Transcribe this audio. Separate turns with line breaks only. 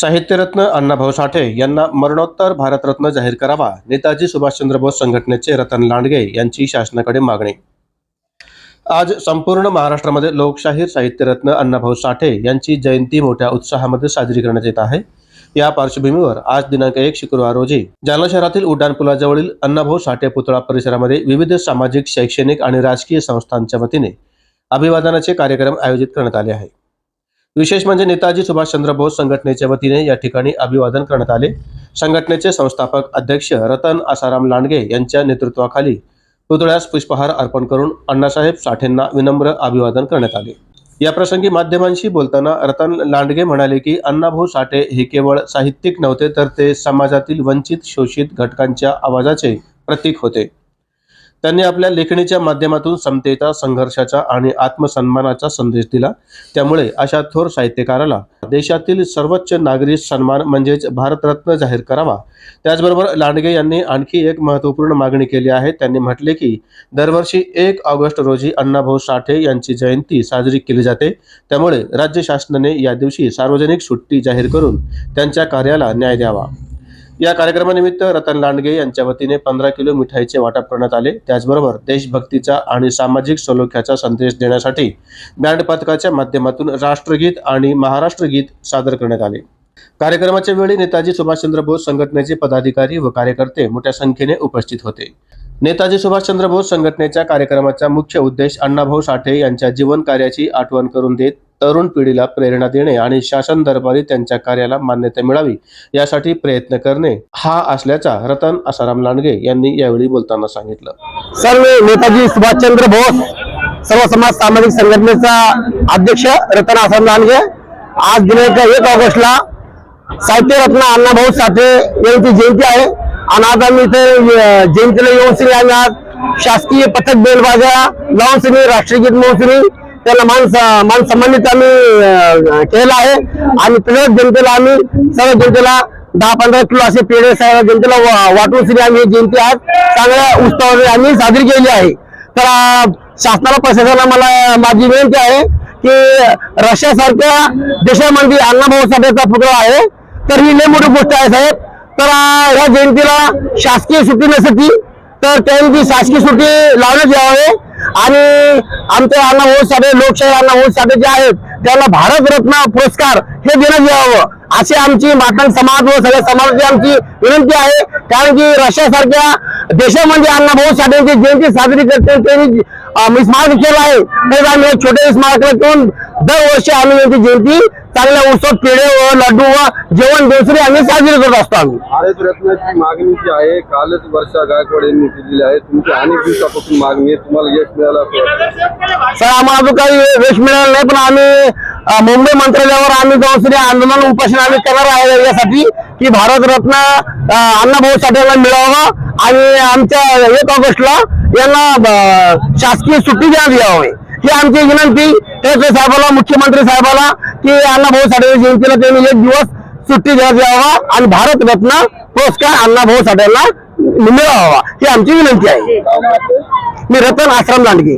साहित्यरत्न अण्णाभाऊ साठे यांना मरणोत्तर भारतरत्न जाहीर करावा. नेताजी सुभाषचंद्र बोस संघटनेचे रतन लांडगे यांची शासनाकडे मागणी. आज संपूर्ण महाराष्ट्रामध्ये लोकशाहीर साहित्यरत्न अण्णाभाऊ साठे यांची जयंती मोठ्या उत्साहामध्ये साजरी करण्यात येत आहे. या पार्श्वभूमीवर आज दिनांक एक शुक्रवार रोजी जालना शहरातील उड्डाणपुलाजवळील अण्णाभाऊ साठे पुतळा परिसरामध्ये विविध सामाजिक शैक्षणिक आणि राजकीय संस्थांच्या वतीने अभिवादनाचे कार्यक्रम आयोजित करण्यात आले आहे. विशेष म्हणजे नेताजी सुभाषचंद्र बोस संघटनेच्या वतीने या ठिकाणी अभिवादन करण्यात आले. संघटनेचे संस्थापक अध्यक्ष रतन आसाराम लांडगे यांच्या नेतृत्वाखाली पुतळ्यास पुष्पहार अर्पण करून अण्णासाहेब साठेंना विनम्र अभिवादन करण्यात आले. या प्रसंगी माध्यमांशी बोलताना रतन लांडगे म्हणाले की अण्णाभाऊ साठे हे केवळ साहित्यिक नव्हते तर ते समाजातील वंचित शोषित घटकांच्या आवाजाचे प्रतीक होते. त्यांनी आपल्या लेखणीच्या माध्यमातून समतेचा संघर्षाचा आणि आत्मसन्मानाचा संदेश दिला. त्यामुळे अशा थोर साहित्यकाराला देशातील सर्वोच्च नागरी सन्मान म्हणजेच भारतरत्न जाहीर करावा. त्याचबरोबर लांडगे यांनी आणखी एक महत्त्वपूर्ण मागणी केली आहे. त्यांनी म्हटले की दरवर्षी एक ऑगस्ट रोजी अण्णाभाऊ साठे यांची जयंती साजरी केली जाते. त्यामुळे राज्य शासनाने या दिवशी सार्वजनिक सुट्टी जाहीर करून त्यांच्या कार्याला न्याय द्यावा. या कार्यक्रमानिमित्त रतन लांडगे यांच्या वतीने पंधरा किलो मिठाईचे वाटप करण्यात आले. त्याचबरोबर देशभक्तीचा आणि सामाजिक सलोख्याचा संदेश देण्यासाठी बँड पथकाच्या माध्यमातून राष्ट्रगीत आणि महाराष्ट्र गीत सादर करण्यात आले. कार्यक्रमाच्या वेळी नेताजी सुभाषचंद्र बोस संघटनेचे पदाधिकारी व कार्यकर्ते मोठ्या संख्येने उपस्थित होते. नेताजी सुभाषचंद्र बोस संघटनेच्या कार्यक्रमाचा मुख्य उद्देश अण्णाभाऊ साठे यांच्या जीवन कार्याची आठवण करून देत तरुण पिढीला प्रेरणा देणे आणि शासन दरबारी त्यांच्या कार्याला मान्यता मिळावी यासाठी प्रयत्न करणे हा असल्याचा रतन आसाराम लांडगे यांनी यावेळी बोलताना सांगितलं.
सर्व नेताजी सुभाषचंद्र बोस सर्व समाज सामाजिक संघटनेचा अध्यक्ष रतन आसाराम लांडगे आज दिनांक एक ऑगस्टला साहित्यरत्न अण्णाभाऊ साठे यांची जयंती आहे. आणि आज आम्ही इथे जयंतीला येऊन श्री आम्ही आज शासकीय पथक बेलबाजा लावून श्री राष्ट्रगीत म्हणून त्याला मान स- मान सन्मानित आम्ही अं, केलेला आहे. आणि प्रत्येक जनतेला आम्ही सर्व जनतेला दहा पंधरा किलो असे पेढे सर्व जनतेला वा- वाटून श्री आम्ही जयंती आज चांगल्या उत्सवाने आम्ही साजरी केली आहे. तर शासनाला प्रशासनाला मला माझी विनंती आहे की रशियासारख्या देशामध्ये अण्णाभाऊ साठेचा पुतळा आहे. तर ही लय मोठी गोष्ट आहे साहेब. तर या जयंतीला शासकीय सुट्टी नसती तर त्यांची शासकीय सुट्टी लावण्यात यावे. आणि आमचे होत साठे लोकशाही अण्णाभाऊ साठे जे आहेत त्यांना भारतरत्न पुरस्कार हे देण्यात यावं. अशी आमची मातंग समाज व सगळ्या समाजाची आमची विनंती आहे. कारण की रशियासारख्या देशामध्ये अण्णाभाऊ साठेंची जयंती साजरी करते. त्यांनी स्मारक केलं आहे. तर आम्ही छोटे स्मारक ठेवून दरवर्षी आम्ही यांची जयंती चांगल्या उत्सव पेढे व लड्डू व जेवण दुसरे आम्ही साजरी करत असतो आम्ही.
भारत रत्नाची मागणी जी आहे कालच वर्षा गायकवाड यांनी केलेली आहे. तुमची अनेक दिवसापासून मागणी आहे तुम्हाला यश मिळालं.
सर आम्हाला अजून काही यश मिळालं नाही पण आम्ही मुंबई मंत्रालयावर आम्ही श्री आंदोलन उपोषण आम्ही करणार आहे यासाठी की भारतरत्न अण्णाभाऊ साठेला मिळावं. आणि आमच्या एक ऑगस्टला यांना शासकीय सुट्टी द्यावी यावी. ही आमची विनंती ठाकरे साहेबाला मुख्यमंत्री साहेबाला की अण्णाभाऊ साठे जयंतीला त्यांनी एक दिवस सुट्टी देण्यात आणि भारतरत्न पुरस्कार अण्णाभाऊ साठेला मिळावा. ही आमची विनंती आहे. मी रतन आश्रम लांडगे